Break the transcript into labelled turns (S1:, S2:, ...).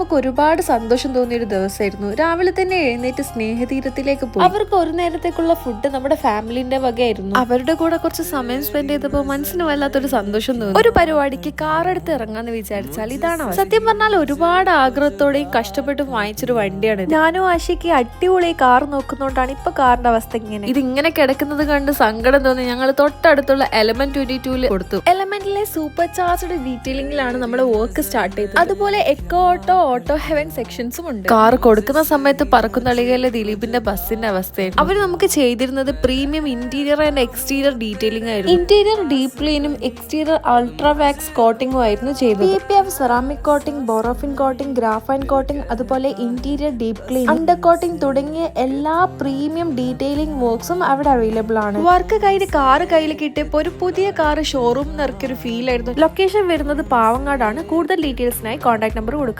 S1: നമുക്ക് ഒരുപാട് സന്തോഷം തോന്നിയ ഒരു ദിവസമായിരുന്നു. രാവിലെ തന്നെ എഴുന്നേറ്റ് സ്നേഹതീരത്തിലേക്ക് പോയി. അവർക്ക് ഒരു നേരത്തേക്കുള്ള ഫുഡ് നമ്മുടെ ഫാമിലിന്റെ വകയായിരുന്നു. അവരുടെ കൂടെ കുറച്ച് സമയം സ്പെൻഡ് ചെയ്തപ്പോൾ മനസ്സിന് വല്ലാത്തൊരു സന്തോഷം തോന്നി. ഒരു പരിപാടിക്ക് കാർ എടുത്ത് ഇറങ്ങാന്ന് വിചാരിച്ചാൽ ഇതാണ് സത്യം പറഞ്ഞാൽ ഒരുപാട് ആഗ്രഹത്തോടെയും കഷ്ടപ്പെട്ടും വാങ്ങിച്ചൊരു വണ്ടിയാണ്. ഞാനും ആശയ്ക്ക് അടിപൊളി കാർ നോക്കുന്നോണ്ടാണ് ഇപ്പൊ കാറിന്റെ അവസ്ഥ ഇങ്ങനെ. ഇത് ഇങ്ങനെ കിടക്കുന്നത് കണ്ട് സങ്കടം തോന്നി. ഞങ്ങൾ തൊട്ടടുത്തുള്ള എലമെന്റ് ട്വന്റി ടൂൽ കൊടുത്തു. എലമെന്റിലെ സൂപ്പർ ചാർജ്ഡ് ഡീറ്റെയിലിംഗിലാണ് നമ്മൾ വർക്ക് സ്റ്റാർട്ട് ചെയ്തത്. അതുപോലെ എക്കോ ഓട്ടോ ഓട്ടോ ഹെവൻ സെക്ഷൻസും ഉണ്ട്. കാർ കൊടുക്കുന്ന സമയത്ത് പറക്കുന്നളികയിലെ ദിലീപിന്റെ ബസ്സിന്റെ അവസ്ഥയാണ് അവർ നമുക്ക് ചെയ്തിരുന്നത് premium interior and exterior detailing ആയിരുന്നു. ഇന്റീരിയർ ഡീപ് ക്ലീനും എക്സ്റ്റീരിയർ അൾട്രാ വാക്സ് കോട്ടിംഗും ആയിരുന്നു ചെയ്തത്. P P F ceramic coating borophene coating graphene coating അതുപോലെ interior deep clean under coating തുടങ്ങിയ എല്ലാ പ്രീമിയം ഡീറ്റെയിലിംഗ് വർക്ക്സും അവിടെ അവൈലബിൾ ആണ്. വർക്ക് കയ്യിൽ കാർ കയ്യിൽ കിട്ടിയപ്പോൾ ഒരു പുതിയ കാർ ഷോറൂം എന്നൊരു ഫീൽ ആയിരുന്നു. ലൊക്കേഷൻ വരുന്നത് പാവങ്ങാടാണ്. കൂടുതൽ ഡീറ്റെയിൽസിനായി കോൺടാക്ട് നമ്പർ കൊടുക്കാം.